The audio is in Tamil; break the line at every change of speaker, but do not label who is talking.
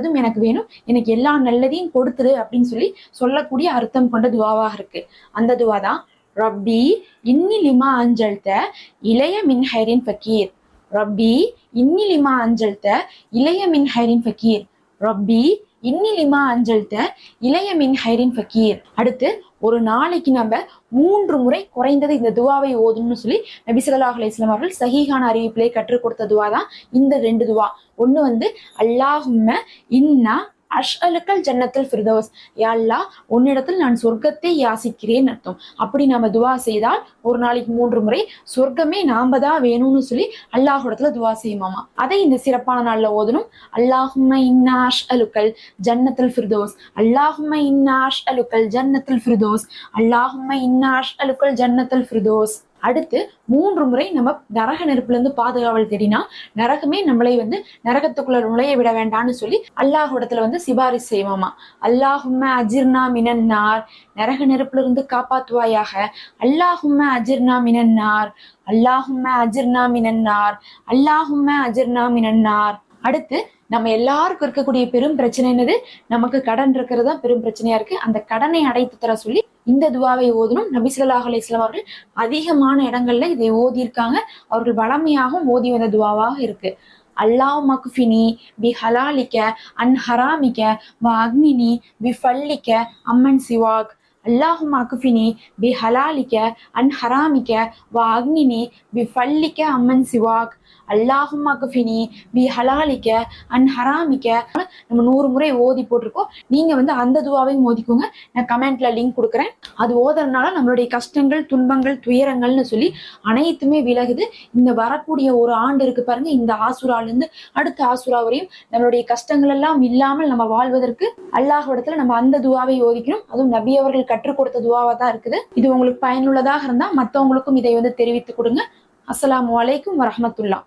அதுவும் எனக்கு வேணும். எனக்கு எல்லா நல்லதையும் கொடுத்துரு அப்படின்னு சொல்லி சொல்லக்கூடிய அர்த்தம் கொண்ட துவாவாக இருக்கு. அந்த துவா தான் ரப்பி இன்னி லிமா அஞ்சல்த இளைய மின் ஹைரின் ஃபக்கீர். ரப்பி இன்னி லிமா அஞ்சல்த இளைய மின் ஹைரின் ஃபக்கீர். ரப்பி இன்னிலிமா லிமா இளைய மின் ஹைரின் ஃபக்கீர். அடுத்து ஒரு நாளைக்கு நம்ம மூன்று முறை குறைந்தது இந்த துவாவை ஓதும்னு சொல்லி நபி ஸல்லல்லாஹு அவர்கள் சஹீஹான அறிவிப்பிலே கற்றுக் கொடுத்த துவா தான் இந்த ரெண்டு துவா. ஒன்று வந்து அல்லாஹும்ம இன்னா அஷ்அலுக்கல் ஜன்னத்துல் ஃபிர்தௌஸ். யா அல்லாஹ் உன்னிடத்தில் நான் சொர்க்கத்தை யாசிக்கிறேன் அர்த்தம். அப்படி நாம துவா செய்தால் ஒரு நாளைக்கு மூன்று முறை சொர்க்கமே நாம தான் வேணும்னு சொல்லி அல்லாஹ்விடத்துல துவா செய்யுமாமா. அதை இந்த சிறப்பான நாளில் ஓதணும். அல்லாஹும இன்னா அஷ்அலுக்கல் ஜன்னத்துல் ஃபிர்தோஸ். அல்லாஹும இன்னா அஷ்அலுக்கல் ஜன்னத்துல் ஃபிர்தோஸ். அல்லாஹும இன்னா அஷ்அலுக்கல் ஜன்னத்துல் ஃபிர்தோஸ். அடுத்து மூன்று முறை நம்ம நரக நெருப்புல இருந்து பாதுகாவல் தேடினா நரகமே நம்மளை வந்து நரகத்துக்குள்ள நுழைய விட வேண்டாம்னு சொல்லி அல்லாஹ்விடத்துல வந்து சிபாரிசு செய்வோமா? அல்லாஹும்ம அஜிர்னா மினன்னார். நரக நெருப்புல இருந்து காப்பாத்துவாயாக. அல்லாஹும்ம அஜிர்னா மினன்னார். அல்லாஹும்ம அஜிர்னா மினன்னார். அல்லாஹும்ம அஜிர்னா மினன்னார். அடுத்து நம்ம எல்லாருக்கும் இருக்கக்கூடிய பெரும் பிரச்சனை என்னது? நமக்கு கடன் இருக்கிறது தான் பெரும் பிரச்சனையா இருக்கு. அந்த கடனை அடைத்து தர சொல்லி இந்த துவாவை ஓதணும். நபி அலிஸ்லாம் அவர்கள் அதிகமான இடங்கள்ல இதை ஓதி இருக்காங்க அவர்கள் வளமையாகவும் ஓதி வந்த துவாவாக இருக்கு. அல்லாஹ் மக்ஃபினி பி ஹலாலிக்க அன் ஹராமிக்க வ அக்னினி பி ஃபல்லிக்க அம்மன் சிவாக் அல்லாஹும் அகுஃபினி பி ஹலாலிக்க அன் ஹராமிக்க வ அக்னினி பி ஃபல்லிக்க அம்மன் சிவாக் அல்லாஹும் அகுஃபினி பி ஹலாலிக்க அன் ஹராமிக்க நம்ம நூறு முறை ஓதி போட்டிருக்கோம் நீங்க வந்து அந்த துவாவையும் ஓதிக்கோங்க நான் கமெண்ட்ல லிங்க் கொடுக்குறேன் அது ஓதுறதுனால நம்மளுடைய கஷ்டங்கள் துன்பங்கள் துயரங்கள்னு சொல்லி அனைத்துமே விலகுது இந்த வரக்கூடிய ஒரு ஆண்டு இருக்கு பாருங்க இந்த ஆசுராலேருந்து அடுத்த ஆசுரா வரையும் நம்மளுடைய கஷ்டங்கள் எல்லாம் இல்லாமல் நம்ம வாழ்வதற்கு அல்லாஹ் இடத்துல நம்ம அந்த துவாவை ஓதிக்கணும் அதுவும் நபியவர்கள் கற்றுக் கொடுத்த துவாவா தான் இருக்குது. இது உங்களுக்கு பயனுள்ளதாக இருந்தா மத்தவங்களுக்கும் இதை வந்து தெரிவித்து கொடுங்க. அஸ்லாம் அலைக்கும் வரஹ்மத்துல்லாஹ்